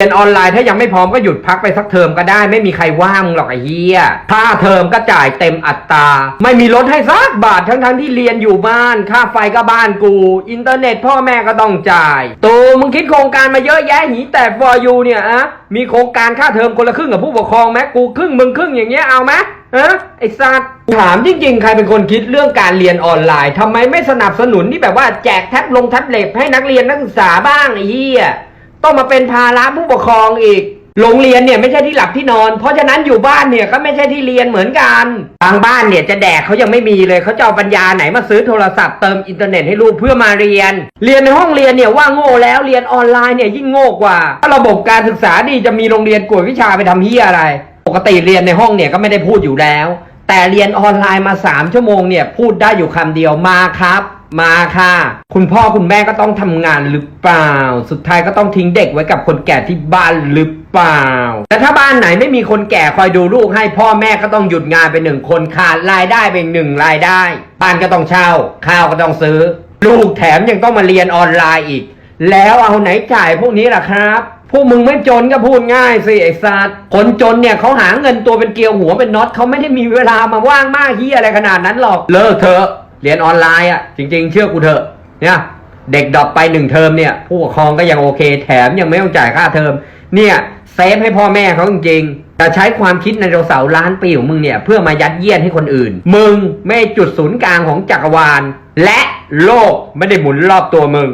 เรียนออนไลน์ถ้ายังไม่พร้อมก็หยุดพักไปสักเทอมก็ได้ไม่มีใครว่างหรอกไอ้เหี้ยค่าเทอมก็จ่ายเต็มอัตรา ไม่มีลดให้สักบาททั้งทั้งๆที่เรียนอยู่บ้าน ค่าไฟก็บ้านกู อินเทอร์เน็ตพ่อแม่ก็ต้องจ่ายตูมึงคิดโครงการมาเยอะแยะหีแต่ฟอยูเนี่ยอะมีโครงการค่าเทอมคนละครึ่งกับผู้ปกครองไหมกูครึ่งมึงครึ่งอย่างเงี้ยเอาไหมฮะไอ้สัตว์ถามจริงๆ ใครเป็นคนคิดเรื่องการเรียนออนไลน์ทำไมไม่สนับสนุนที่แบบว่าแจกแท็บลงแท็บเล็ตให้นักเรียนนักศึกษาบ้างไอ้เหี้ย ต้องมาเป็นภาระผู้ปกครองอีก โรงเรียนเนี่ยไม่ใช่ที่หลับที่นอน เพราะฉะนั้นอยู่บ้านเนี่ยก็ไม่ใช่ที่เรียนเหมือนกัน บางบ้านเนี่ยจะแดกเขายังไม่มีเลยเขาจะเอาปัญญาไหนมาซื้อโทรศัพท์เติมอินเทอร์เน็ตให้ลูกเพื่อมาเรียน เรียนในห้องเรียนเนี่ยว่าโง่แล้วเรียนออนไลน์เนี่ยยิ่งโง่กว่า ถ้าระบบการศึกษาดีจะมีโรงเรียนกวดวิชาไปทำเฮียอะไร ปกติเรียนในห้องเนี่ยก็ไม่ได้พูดอยู่แล้ว แต่เรียนออนไลน์มา 3 ชั่วโมงเนี่ยพูดได้อยู่คำเดียวมาครับ มาค่ะ คุณพ่อคุณแม่ก็ต้องทำงานหรือเปล่า สุดท้ายก็ต้องทิ้งเด็กไว้กับคนแก่ที่บ้านหรือเปล่าแต่ถ้าบ้านไหนไม่มีคนแก่คอยดูลูกให้พ่อแม่ก็ต้องหยุดงานไปหนึ่งคนขาดรายได้ไปหนึ่งรายได้ บ้านก็ต้องเช่า ข้าวก็ต้องซื้อ ลูกแถมยังต้องมาเรียนออนไลน์อีก แล้วเอาไหนจ่ายพวกนี้ล่ะครับพวกมึงไม่จนก็พูดง่ายสิไอ้สัตว์คนจนเนี่ยเขาหาเงินตัวเป็นเกลียวหัวเป็นน็อตเขาไม่ได้มีเวลามาว่างมากเฮียอะไรขนาดนั้นหรอก เลิกเถอะ เรียนออนไลน์อะจริง ๆ เชื่อกูเถอะเนี่ยเด็กดรอปไปหนึ่งเทอมเนี่ย ผู้ปกครองก็ยังโอเค แถมยังไม่ต้องจ่ายค่าเทอม เนี่ยเซฟให้พ่อแม่เขาจริงๆแต่ใช้ความคิดในโดเสาล้านปีของมึงเนี่ย เพื่อมายัดเยียดให้คนอื่น มึงไม่จุดศูนย์กลางของจักรวาล และโลกไม่ได้หมุนรอบตัวมึง